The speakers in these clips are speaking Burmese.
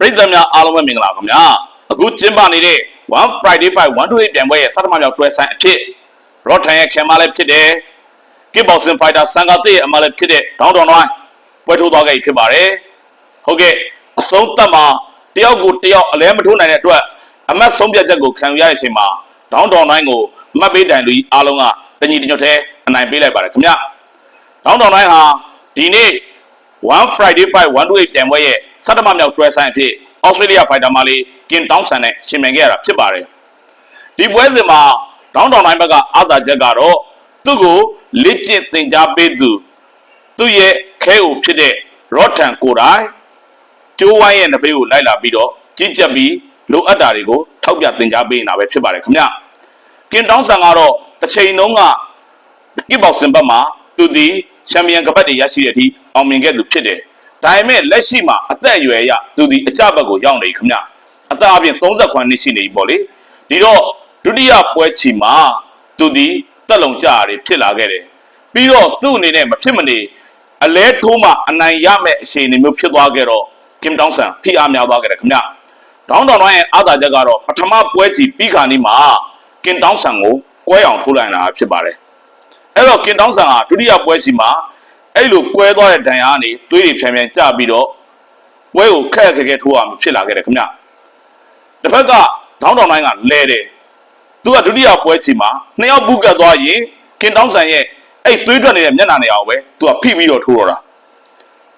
ပရိသတ်များအားလုံးပဲမင်္ဂလာပါခင်ဗျာအခုကျင်းပနေတဲ့ One Friday Fight 128ပြိုင်ပွဲရဲ့စတမမြောက်တွဲဆိုင်အဖြစ်ရော့ထန်ရဲ့ခင်မလည်းဖြစ်တယ် Kick Boxing Fighter စံကာတိရဲ့အမလည်းဖြစ်တဲ့ဒေါင်းတော်နွိုင်းပွဲထိုးသွားခဲ့ပြီဖြစ်ပါတယ်ဟုတ်ကဲ့အဆုံးသတ်မှာတယောက်ကိုတယောက်အလဲမထိုးနိုင်တဲ့အတွက်အမတ်ဆုံးဖြတ်ချက်ကိုခံယူရတဲ့အချိန်မှာဒေါင်းတော်နွိုင်းကိုအမတ်ပေးတိုင်လူကြီးအားလုံးကတညီတညွတ်သေးအနိုင်ပေးလိုက်ပါတယ်ခင်ဗျာဒေါင်းတော်နွိုင်းဟာဒီနေ့ One Friday Fight 128ပြိုင်ပွဲရဲ့စတမမြောက်တွဲဆိုင်အဖြစ်ဩစတြေးလျဖိုက်တာမာလီကင်တောင်းဆန်နဲ့ရှင်မြန်ခဲ့ရတာဖြစ်ပါတယ်။ဒီပွဲစဉ်မှာဒေါင်းတောင်တိုင်းဘက်ကအာသာချက်ကတော့သူ့ကိုလက်ကျင့်သင်ကြားပေးသူသူ့ရဲ့ခဲကိုဖြစ်တဲ့ရော့ထန်ကိုယ်တိုင်ကျိုးဝိုင်းရဲ့နဘေးကိုလိုက်လာပြီးတော့ကြီးကြပ်ပြီးလိုအပ်တာတွေကိုထောက်ပြသင်ကြားပေးနေတာပဲဖြစ်ပါတယ်ခင်ဗျ။ကင်တောင်းဆန်ကတော့တစ်ချိန်လုံးကကစ်ဘောက်စင်ဘက်မှာ သူဒီချန်ပီယံကပတ်တွေရရှိတဲ့အထိအောင်မြင်ခဲ့သူဖြစ်တယ်။ဒါပေမဲ့လက်ရှိမှာအသက်အရွယ်အရသူဒီအကြဘက်ကိုရောက်နေပြီခင်ဗျ။အသက်အပြင်38နှစ်ရှိနေပြီပေါ့လေ။ဒီတော့ဒုတိယပွဲချီမှာသူဒီတက်လုံကြရတယ်ဖြစ်လာခဲ့တယ်။ပြီးတော့သူ့အနေနဲ့မဖြစ်မနေအလဲထိုးမှအနိုင်ရမဲ့အခြေအနေမျိုးဖြစ်သွားခဲ့တော့ကင်တောင်းဆန်ဖိအားများသွားခဲ့တယ်ခင်ဗျ။ဒေါင်းတောင်တိုင်းရဲ့အာသာချက်ကတော့ပထမပွဲချီပြီးခါနီးမှာကင်တောင်းဆန်ကိုကွဲအောင်ထိုးလိုက်တာဖြစ်ပါတယ်။ အဲ့တော့ကင်တောင်းဆန်ဟာဒုတိယပွဲစီမှာအဲ့လိုကွဲသွားတဲ့ဒဏ်ရာကနေသွေးတွေဖြန်ဖြန်ကျပြီးတော့ပွဲကိုခက်ခက်ခဲခဲထိုးအောင်ဖြစ်လာခဲ့တယ်ခင်ဗျတစ်ဖက်ကဒေါင်းတောင်တိုင်းကလဲတယ်သူကဒုတိယပွဲချီမှာနှစ်ယောက်ပုကတ်သွားရင်ကင်တောင်းဆန်ရဲ့အဲ့သွေးထွက်နေတဲ့မျက်နှာနေအောင်ပဲသူကဖိပြီးတော့ထိုးတော့တာ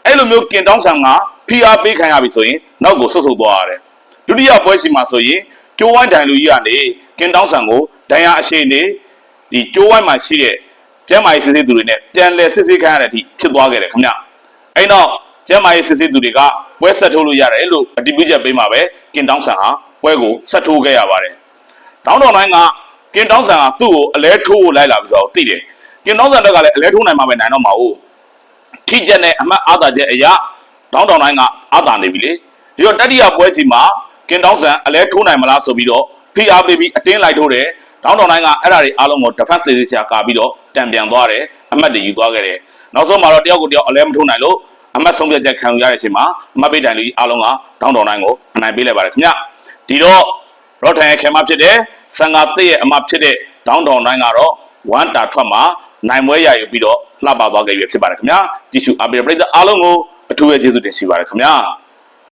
အဲ့လိုမျိုးကင်တောင်းဆန်ကဖိအားပေးခံရပြီဆိုရင်နောက်ကိုဆုတ်ဆုတ်သွားရတယ်ဒုတိယပွဲစီမှာဆိုရင်ကျိုးဝိုင်းဒိုင်လူကြီးကနေကင်တောင်းဆန်ကိုဒဏ်ရာအရှိန်နေဒီကျိုးဝိုင်းမှာရှိတဲ့ ကျမ်းမာရေးစစ်စစ်သူတွေနဲ့ပြန်လဲစစ်စစ်ခိုင်းရတဲ့အထိဖြစ်သွားခဲ့တယ်ခင်ဗျအဲ့တော့ကျမ်းမာရေးစစ်စစ်သူတွေကပွဲဆက်ထိုးလို့ရတယ်လို့အတည်ပြုချက်ပေးမှာပဲကင်တောင်းဆန်ဟာပွဲကိုဆက်ထိုးခဲ့ရပါတယ်တောင်းတော်တိုင်းကကင်တောင်းဆန်ကသူ့ကိုအလဲထိုးကိုလိုက်လာပြီးတော့သိတယ်ကင်တောင်းဆန်တက်ကလည်းအလဲထိုးနိုင်မှာပဲနိုင်တော့မှာဟုတ်ထိချက်နဲ့အမှတ်အာသာချက်အရာတောင်းတော်တိုင်းကအာသာနေပြီလေဒီတော့တတိယပွဲစီမှာကင်တောင်းဆန်အလဲထိုးနိုင်မလားဆိုပြီးတော့ဖိအားပေးပြီးအတင်းလိုက်ထိုးတယ် တောင်းတောင်တိုင်းကအဲ့ဒါတွေအားလုံးကို defense တွေဆရာကာပြီးတော့တံပြန်သွားတယ်အမှတ်တွေယူသွားခဲ့တယ်နောက်ဆုံးမှာတော့တယောက်ကိုတယောက်အလဲမထိုးနိုင်လို့အမှတ်ဆုံးဖြတ်ချက်ခံယူရတဲ့အချိန်မှာအမှတ်ပေးတိုင်လူကြီးအားလုံးကတောင်းတောင်တိုင်းကိုအနိုင်ပေးလိုက်ပါတယ်ခင်ဗျဒီတော့ရော့ထန်ရဲ့ခင်မဖြစ်တဲ့ဆန်ငါသိရဲ့အမဖြစ်တဲ့တောင်းတောင်တိုင်းကတော့ဝမ်တာထွက်မှာနိုင်ပွဲရယူပြီးတော့လှပသွားခဲ့ပြီဖြစ်ပါတယ်ခင်ဗျကြည့်ရှုအားပေးတဲ့ပရိသတ်အားလုံးကိုအထူးပဲကျေးဇူးတင်ရှိပါတယ်ခင်ဗျ